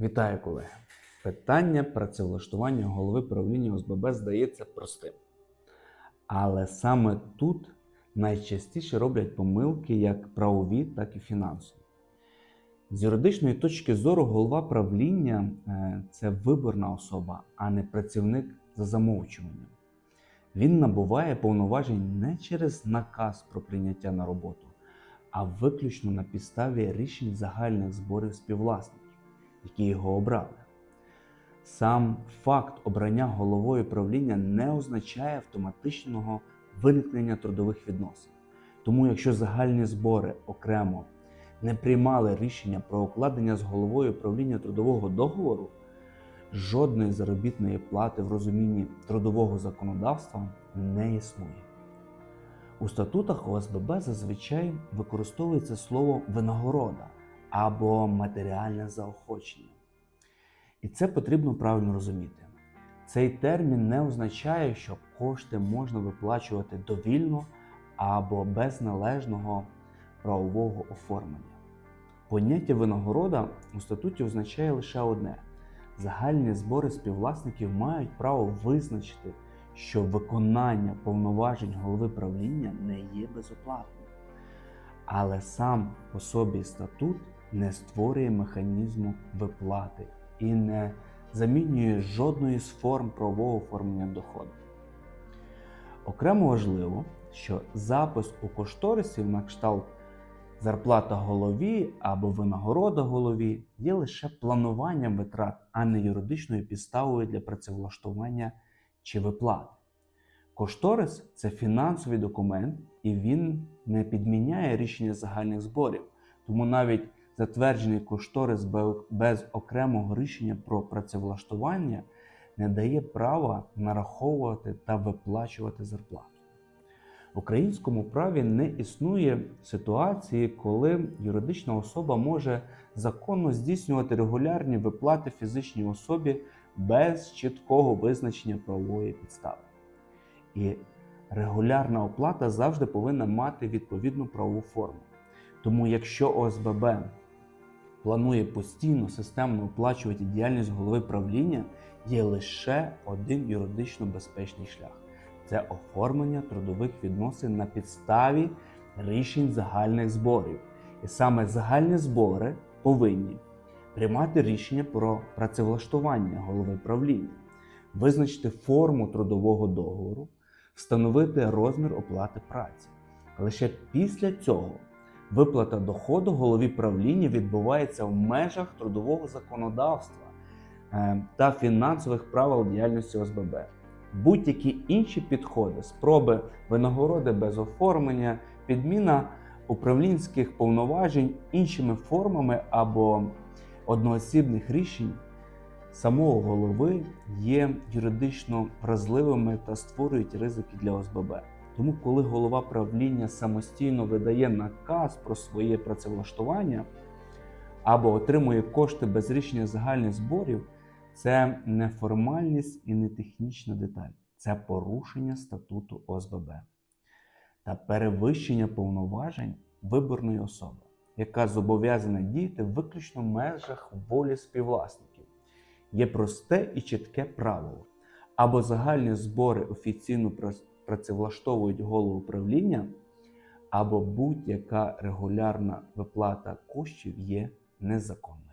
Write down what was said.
Вітаю, колеги! Питання працевлаштування голови правління ОСББ здається простим. Але саме тут найчастіше роблять помилки як правові, так і фінансові. З юридичної точки зору голова правління е, це виборна особа, а не працівник за замовчуванням. Він набуває повноважень не через наказ про прийняття на роботу, а виключно на підставі рішень загальних зборів співвласників, які його обрали. Сам факт обрання головою правління не означає автоматичного виникнення трудових відносин. Тому, якщо загальні збори окремо не приймали рішення про укладення з головою правління трудового договору, жодної заробітної плати в розумінні трудового законодавства не існує. У статутах ОСББ зазвичай використовується слово винагорода або матеріальне заохочення. І це потрібно правильно розуміти. Цей термін не означає, що кошти можна виплачувати довільно або без належного правового оформлення. Поняття винагорода у статуті означає лише одне: загальні збори співвласників мають право визначити, що виконання повноважень голови правління не є безоплатним. Але сам по собі статут не створює механізму виплати і не замінює жодної з форм правового оформлення доходу. Окремо важливо, що запис у кошторисів на кшталт зарплата голові або винагорода голові є лише плануванням витрат, а не юридичною підставою для працевлаштування чи виплати. Кошторис це фінансовий документ, і він не підміняє рішення загальних зборів. Тому навіть затверджений кошторис без окремого рішення про працевлаштування не дає права нараховувати та виплачувати зарплату. В українському праві не існує ситуації, коли юридична особа може законно здійснювати регулярні виплати фізичній особі без чіткого визначення правової підстави. І регулярна оплата завжди повинна мати відповідну правову форму. Тому, якщо ОСББ планує постійно системно оплачувати діяльність голови правління, є лише один юридично безпечний шлях це оформлення трудових відносин на підставі рішень загальних зборів. І саме загальні збори повинні приймати рішення про працевлаштування голови правління, визначити форму трудового договору, встановити розмір оплати праці. Лише після цього виплата доходу голові правління відбувається в межах трудового законодавства е, та фінансових правил діяльності ОСББ. Будь-які інші підходи, спроби винагороди без оформлення, підміна управлінських повноважень іншими формами або одноосібних рішень самого голови є юридично вразливими та створюють ризики для ОСББ. Тому, коли голова правління самостійно видає наказ про своє працевлаштування або отримує кошти без рішення загальних зборів, це не формальність і не технічна деталь, це порушення статуту ОСББ та перевищення повноважень виборної особи, яка зобов'язана діяти виключно в межах волі співвласників. Є просте і чітке правило. Або загальні збори офіційно працевлаштовують голову правління, або будь-яка регулярна виплата коштів є незаконною.